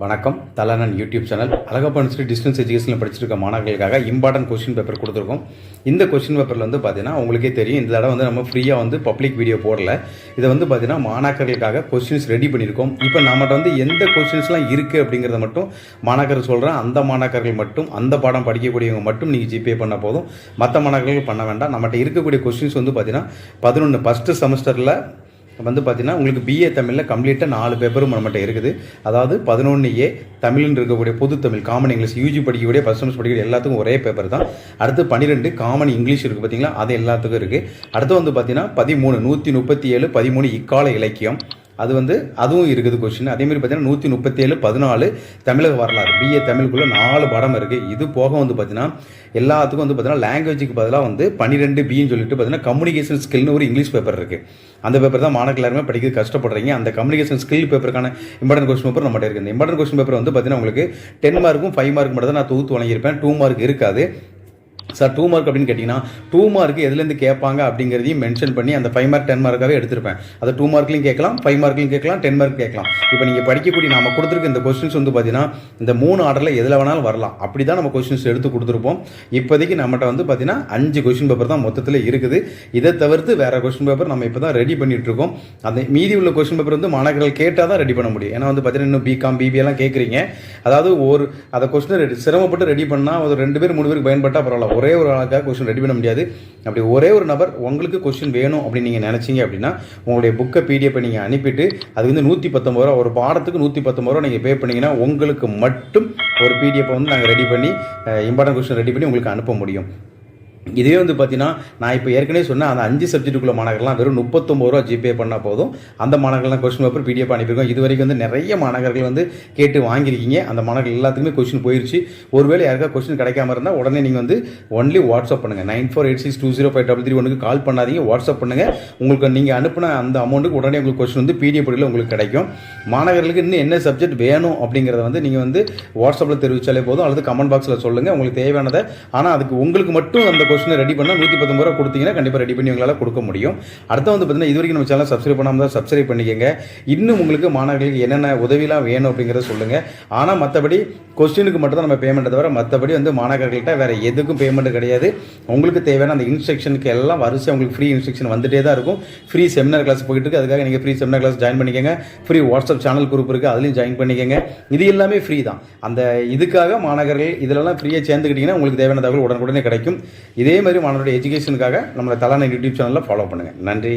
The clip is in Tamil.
வணக்கம். தலனன் YouTube channel. Alagappan Sri distance எஜுகேஷனில் படிச்சிருக்க மாணவர்களுக்காக இம்பார்ட்டன்ட் கொஸ்டின் பேப்பர் கொடுத்துருக்கோம். இந்த கொஸ்டின் பேப்பரில் வந்து பார்த்தீங்கன்னா உங்களுக்கே தெரியும். இந்த தடவை வந்து நம்ம ஃப்ரீயாக வந்து பப்ளிக் வீடியோ போடல. இதை வந்து பார்த்தீங்கன்னா மாணாக்கர்களுக்காக கொஸ்டின்ஸ் ரெடி பண்ணியிருக்கோம். இப்போ நம்மகிட்ட வந்து எந்த கொஸ்டின்ஸ்லாம் இருக்குது அப்படிங்கிறத மட்டும் மாணாக்கர் சொல்கிறேன் அந்த மாணாக்கர்கள் மட்டும் அந்த பாடம் படிக்கக்கூடியவங்க மட்டும் நீங்கள் ஜிபே பண்ண போதும். மற்ற மாணாக்கர்கள் பண்ண வேண்டாம். நம்மகிட்ட இருக்கக்கூடிய கொஸ்டின்ஸ் வந்து பார்த்தீங்கன்னா பதினொன்று ஃபஸ்ட்டு செமஸ்டரில் வந்து பார்த்தீங்கன்னா உங்களுக்கு பிஏ தமிழில் கம்ப்ளீட்டாக நாலு பேப்பரும் நம்மகிட்ட இருக்குது. அதாவது பதினொன்று ஏ தமிழ்னு இருக்கக்கூடிய பொது தமிழ் காமன் இங்கிலீஷ் யூஜி படிக்கக்கூடிய ஃபஸ்ட் செமஸ்டர் படிக்கக்கூடிய எல்லாத்துக்கும் ஒரே பேப்பர் தான். அடுத்து பன்னிரெண்டு காமன் இங்கிலீஷ் இருக்குது பார்த்தீங்களா அது எல்லாத்துக்கும் இருக்குது அடுத்து வந்து பார்த்தீங்கன்னா பதிமூணு நூற்றி முப்பத்தி ஏழு பதிமூணு இக்கால இலக்கியம். அது வந்து அதுவும் இருக்குது கொஸ்டின் அதேமாதிரி பார்த்தீங்கன்னா நூற்றி முப்பத்தேழு பதினாலு தமிழக வரலாறு. பிஏ தமிழுக்குள்ளே நாலு படம் இருக்குது இது போக வந்து பார்த்தீங்கன்னா எல்லாத்துக்கும் வந்து பார்த்தீங்கன்னா லாங்குவேஜுக்கு பதிலாக வந்து பன்னிரெண்டு பின்னு சொல்லிட்டு பார்த்தீங்கன்னா கம்யூனிகேஷன் ஸ்கில்னு ஒரு இங்கிலீஷ் பேப்பர் இருக்குது அந்த பேப்பர் தான் மாணவர்கள் எல்லாருமே படிக்க கஷ்டப்படுறீங்க. அந்த கம்யூனிகேஷன் ஸ்கில் பேப்பருக்கான இம்பார்ட்டன் கொஸ்டின் பேப்பர் நம்மகிட்ட இருக்குது இந்த இம்பார்ட்டன் கொஸ்டின் பேப்பர் வந்து பார்த்தீங்கன்னா உங்களுக்கு டென் மார்க்கும் ஃபைவ் மார்க் மட்டும் தான் நான் தொகுத்து வழங்கியிருப்பேன். டூ மார்க் இருக்காது. சார் டூ மார்க் அப்படின்னு கேட்டிங்கன்னா டூ மார்க் எதுலேருந்து கேட்பாங்க அப்படிங்கிறதையும் மென்ஷன் பண்ணி அந்த ஃபைவ் மார்க் டென் மார்க்காகவே எடுத்திருப்பேன். அதை டூ மார்க்லையும் கேட்கலாம் ஃபைவ் மார்க்லையும் கேட்கலாம் டென் மார்க் கேட்கலாம். இப்போ நீங்கள் படிக்கக்கூடிய நம்ம கொடுத்துருக்க இந்த கொஸ்டின்ஸ் வந்து பார்த்தீங்கன்னா இந்த மூணு ஆர்டரில் எதில் வேணாலும் வரலாம். அப்படி தான் நம்ம கொஸ்டின்ஸ் எடுத்து கொடுத்துருப்போம். இப்போதைக்கு நம்மகிட்ட வந்து பார்த்தீங்கன்னா அஞ்சு கொஸ்டின் பேப்பர் தான் மொத்தத்தில் இருக்குது. இதை தவிர்த்து வேறு கொஸ்டின் பேப்பர் நம்ம இப்போ தான் ரெடி பண்ணிகிட்ருக்கோம் அந்த மீதி உள்ள கொஸ்டின் பேப்பர் வந்து மாணவர்கள் கேட்டால் தான் ரெடி பண்ண முடியும். ஏன்னா வந்து பார்த்தீங்கன்னா இன்னும் பிகாம் பிபி எல்லாம் கேட்குறீங்க. அதாவது ஒரு அதை கொஸ்டின் சிரமப்பட்டு ரெடி பண்ணால் ஒரு ரெண்டு பேர் மூணு பேருக்கு பயன்பட்டால் பரவாயில்ல ஒரே ஒரு ஆளுக்காக கொஸ்டின் ரெடி பண்ண முடியாது. அப்படி ஒரே ஒரு நபர் உங்களுக்கு கொஸ்டின் வேணும் அப்படின்னு நீங்கள் நினச்சிங்க அப்படின்னா உங்களுடைய புக்கை பிடிஎஃப் நீங்கள் அனுப்பிட்டு அது வந்து நூற்றி பத்தொம்பது ரூபா ஒரு பாடத்துக்கு நூற்றி பத்தொம்பது ரூபா நீங்கள் பே பண்ணீங்கன்னா உங்களுக்கு மட்டும் ஒரு பிடிஎஃப் வந்து நாங்கள் ரெடி பண்ணி இம்பார்ட்டன்ட் கொஸ்டின் ரெடி பண்ணி உங்களுக்கு அனுப்ப முடியும். இதே வந்து பார்த்தீங்கன்னா நான் இப்போ ஏற்கனவே சொன்னேன் அந்த அஞ்சு சப்ஜெக்ட்டுக்குள்ள மாணவர்கள்லாம் வெறும் முப்பத்தொம்பது ரூபா ஜிபே பண்ணால் போதும். அந்த மாணவர்கள்லாம் கொஸ்டின் பேப்பர் பிடிஎஃப் அனுப்பியிருக்கோம். இது வரைக்கும் வந்து நிறைய மாணவர்கள் வந்து கேட்டு வாங்கியிருக்கீங்க. அந்த மாணவர்கள் எல்லாத்துக்குமே கொஸ்டின் போயிடுச்சு ஒருவேளை யாருக்காவது கொஸ்டின் கிடைக்காம இருந்தால் உடனே நீங்கள் வந்து ஒன்லி வாட்ஸ்அப் பண்ணுங்கள் nine four eight six two zero five double three ஒனுக்கு கால் பண்ணாதீங்க. வாட்ஸ்அப் பண்ணுங்கள் உங்களுக்கு நீங்கள் அனுப்பின அந்த அமௌண்ட்டுக்கு உடனே உங்களுக்கு கொஸ்டின் வந்து பிடிஎஃப் படியில் உங்களுக்கு கிடைக்கும். மாணவர்களுக்கு இன்னும் என்ன சப்ஜெக்ட் வேணும் அப்படிங்கிறத வந்து நீங்கள் வந்து வாட்ஸ்அப்பில் தெரிவித்தாலே போதும். அல்லது கமெண்ட் பாக்ஸில் சொல்லுங்கள் உங்களுக்கு தேவையானதை. ஆனால் அதுக்கு உங்களுக்கு மட்டும் அந்த கொஸ்டினை ரெடி பண்ணால் நூற்றி பத்தொம்பது ரூபா கொடுத்தீங்கன்னா கண்டிப்பாக ரெடி பண்ணி உங்களால் கொடுக்க முடியும். அடுத்த வந்து பார்த்தீங்கன்னா இது வரைக்கும் நம்ம சேனல் சப்ஸ்கிரைப் பண்ணாமல் தான் சப்ஸ்கிரைப் பண்ணிக்கங்க. இன்னும் உங்களுக்கு மாணவர்களுக்கு என்னென்ன உதவிலாம் வேணும் அப்படிங்கிறத சொல்லுங்கள் ஆனால் மற்றபடி கொஸ்டினுக்கு மட்டும் தான் நம்ம பேமெண்ட் தவிர மற்றபடி வந்து மாணவர்கள்ட்ட வேறு எதுக்கும் பேமெண்ட் கிடையாது. உங்களுக்கு தேவையான அந்த இன்ஸ்ட்ரக்ஷனுக்கு எல்லாம் வரிசை உங்களுக்கு ஃப்ரீ இன்ஸ்ட்ரக்ஷன் வந்துட்டே தான் இருக்கும். ஃப்ரீ செமினார் கிளாஸ் போயிட்டு இருக்கு. அதுக்காக நீங்கள் ஃப்ரீ செமினார் கிளாஸ் ஜாயின் பண்ணிக்கோங்க. ஃப்ரீ வாட்ஸ்அப் சேனல் குரூப் இருக்குது அதுலேயும் ஜாயின் பண்ணிக்கோங்க. இது எல்லாமே ஃப்ரீ தான். அந்த இதுக்காக மாணவர்கள் இதிலெல்லாம் ஃப்ரீயாக சேர்ந்துக்கிட்டிங்கன்னா உங்களுக்கு தேவையான தகவல் உடனுக்குடனே கிடைக்கும். இதே மாதிரி மாணவருடைய எஜுகேஷனுக்காக நம்மளை தலான யூடியூப் சேனலில் ஃபாலோ பண்ணுங்கள் நன்றி.